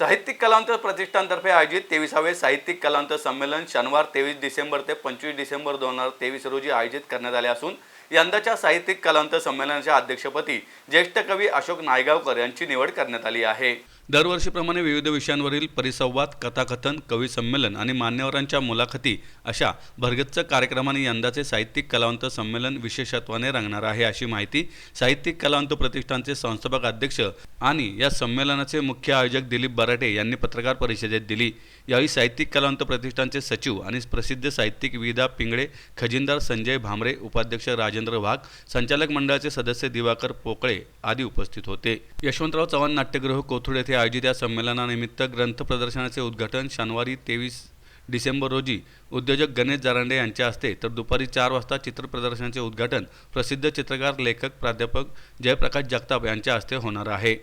साहित्यिक कलावंत प्रतिष्ठानतर्फे आयोजित तेविसावे साहित्यिक कलावंत संमेलन शनिवार तेवीस डिसेंबर ते पंचवीस डिसेंबर दोन हजार तेवीस रोजी आयोजित करण्यात आले असून यंदाच्या साहित्यिक कलावंत संमेलनाच्या अध्यक्षपदी ज्येष्ठ कवी अशोक नायगावकर यांची निवड करण्यात आली आहे. दरवर्षीप्रमाणे विविध विषयांवरील परिसंवाद कथाकथन कवी संमेलन आणि मान्यवरांच्या मुलाखती अशा भरगच्च कार्यक्रमाने यंदाचे साहित्यिक कलावंत संमेलन विशेषत्वाने रंगणार आहे अशी माहिती साहित्यिक कलावंत प्रतिष्ठानचे संस्थापक अध्यक्ष आणि या संमेलनाचे मुख्य आयोजक दिलीप बराटे यांनी पत्रकार परिषदेत दिली. यावेळी साहित्यिक कलावंत प्रतिष्ठानचे सचिव आणि प्रसिद्ध साहित्यिक विदा पिंगळे खजिनदार संजय भामरे उपाध्यक्ष राजेंद्र वाघ संचालक मंडळाचे सदस्य दिवाकर पोकळे आदी उपस्थित होते. यशवंतराव चव्हाण नाट्यगृह कोथरूड येथे आयोजित या संमेलनानिमित्त ग्रंथ प्रदर्शनाचे उद्घाटन शनिवारी तेवीस डिसेंबर रोजी उद्योजक गणेश जारांडे यांच्या हस्ते तर दुपारी चार वाजता चित्र प्रदर्शनाचे उद्घाटन प्रसिद्ध चित्रकार लेखक प्राध्यापक जयप्रकाश जगताप यांच्या हस्ते होणार आहे.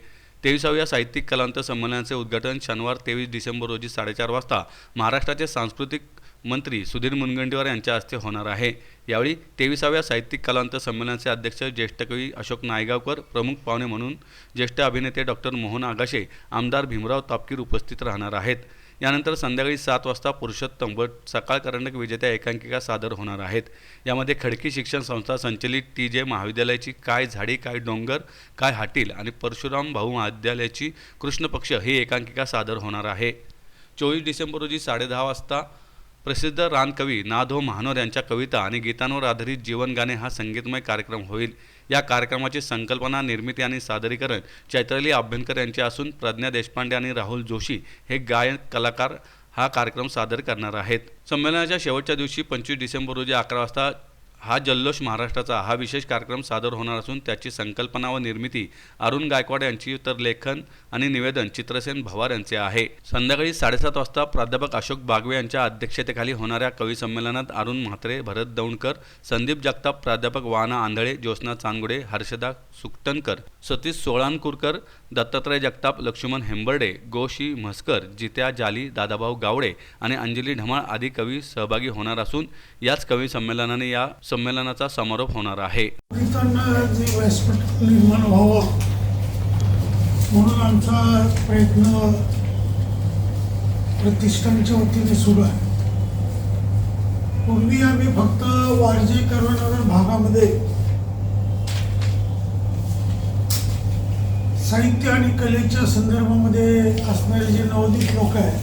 तेविसाव्या साहित्यिक कलांत संमेलनाचे उद्घाटन शनिवार तेवीस डिसेंबर रोजी साडेचार वाजता महाराष्ट्राचे सांस्कृतिक मंत्री सुधीर मुनगंटीवार यांच्या हस्ते होणार आहे. यावेळी तेविसाव्या साहित्यिक कलांत संमेलनाचे अध्यक्ष ज्येष्ठ कवी अशोक नायगावकर प्रमुख पाहुणे म्हणून ज्येष्ठ अभिनेते डॉक्टर मोहन आगाशे आमदार भीमराव तापकीर उपस्थित राहणार आहेत. यानंतर संध्याकाळी सात वाजता पुरुषोत्तम व सकाळ करंडक विजेत्या एकांकिका सादर होणार आहेत. यामध्ये खडकी शिक्षण संस्था संचलित टी जे महाविद्यालयाची काय झाडी काय डोंगर काय हाटील आणि परशुराम भाऊ महाविद्यालयाची कृष्णपक्ष ही एकांकिका सादर होणार आहे. चोवीस डिसेंबर रोजी साडेदहा वाजता प्रसिद्ध रानकवी नाधो महानोर यांच्या कविता आणि गीतांवर आधारित जीवनगाणे हा संगीतमय कार्यक्रम होईल. या कार्यक्रमाची संकल्पना निर्मिती आणि सादरीकरण चैत्राली आभ्यंकर यांचे असून प्रज्ञा देशपांडे आणि राहुल जोशी हे गायक कलाकार हा कार्यक्रम सादर करणार आहेत. संमेलनाच्या शेवटच्या दिवशी पंचवीस डिसेंबर रोजी अकरा वाजता हा जल्लोष महाराष्ट्राचा हा विशेष कार्यक्रम सादर होणार असून त्याची संकल्पना व निर्मिती अरुण गायकवाड यांची तर लेखन आणि निवेदन चित्रसेन भवार यांचे आहे. संध्याकाळी साडेसात वाजता प्राध्यापक अशोक बागवे यांच्या अध्यक्षतेखाली होणाऱ्या कवी संमेलनात अरुण म्हात्रे भरत दौंडकर संदीप जगताप प्राध्यापक वाना आंधळे ज्योत्ना चांगुडे हर्षदा सुकटनकर सतीश सोळानकुरकर दत्तात्रय जगताप लक्ष्मण हेंबर्डे गोशी म्हस्कर जित्या जाली दादाभाऊ गावडे आणि अंजली ढमाळ आदी कवी सहभागी होणार असून याच कवी संमेलनाने या संमेलनाचा समारोप होणार आहे. जे निर्माण व्हावं म्हणून आमचा प्रयत्न प्रतिष्ठानच्या वतीने सुरू आहे. पूर्वी आम्ही फक्त वारजे कर्वेनगर भागामध्ये साहित्य आणि कलेच्या संदर्भामध्ये असणारे जे नवोदित लोक आहेत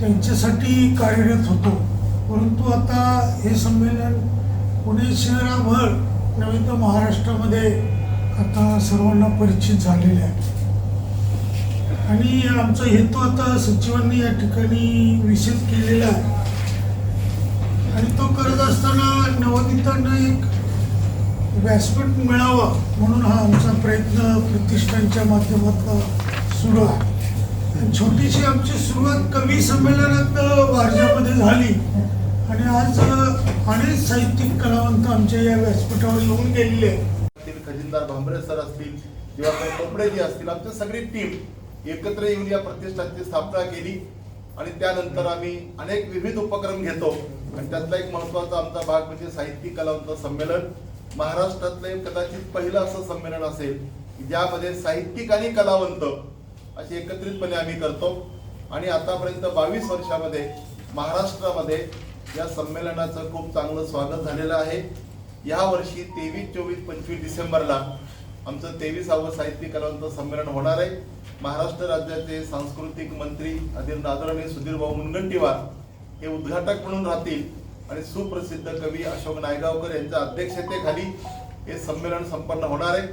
त्यांच्यासाठी कार्यरत होतो. आता हे संमेलन पुणे शहराभर नव्हे तर महाराष्ट्रामध्ये आता सर्वांना परिचित झालेले आहे. आणि आमचा हेतू आता सचिवांनी या ठिकाणी विशेष केलेला आहे. आणि तो करत असताना नवोदितांना एक व्यासपीठ मिळावं म्हणून हा आमचा प्रयत्न प्रतिष्ठानच्या माध्यमातून सुरू आहे. छोटीशी आमची सुरुवात कवी संमेलनात वारजामध्ये झाली. आणि आज अनेक साहित्यिक कलावंत आमच्या या व्यासपीठावर येऊन गेलेले खजिनदार भांबरे सर असतील किंवा काही कोपडे जी असतील आमची सगळी टीम एकत्र येऊन या प्रतिष्ठानची स्थापना केली. आणि त्यानंतर आम्ही अनेक विविध उपक्रम घेतो. आणि त्यातला एक महत्त्वाचा आमचा भाग म्हणजे साहित्यिक कलावंत संमेलन. महाराष्ट्रातलं कदाचित पहिलं असं संमेलन असेल ज्यामध्ये साहित्यिक आणि कलावंत असे एकत्रितपणे आम्ही करतो. आणि आतापर्यंत बावीस वर्षामध्ये महाराष्ट्रामध्ये या संमेलनाचं खूप चांगलं स्वागत झालेलं आहे. या वर्षी तेवीस चोवीस पंचवीस डिसेंबरला आमचं तेवीसावं साहित्य कलावंत संमेलन होणार आहे. महाराष्ट्र राज्याचे सांस्कृतिक मंत्री आदि आदरणीय सुधीरभाऊ मुनगंटीवार हे उद्घाटक म्हणून राहतील आणि सुप्रसिद्ध कवी अशोक नायगावकर यांच्या अध्यक्षतेखाली हे संमेलन संपन्न होणार आहे.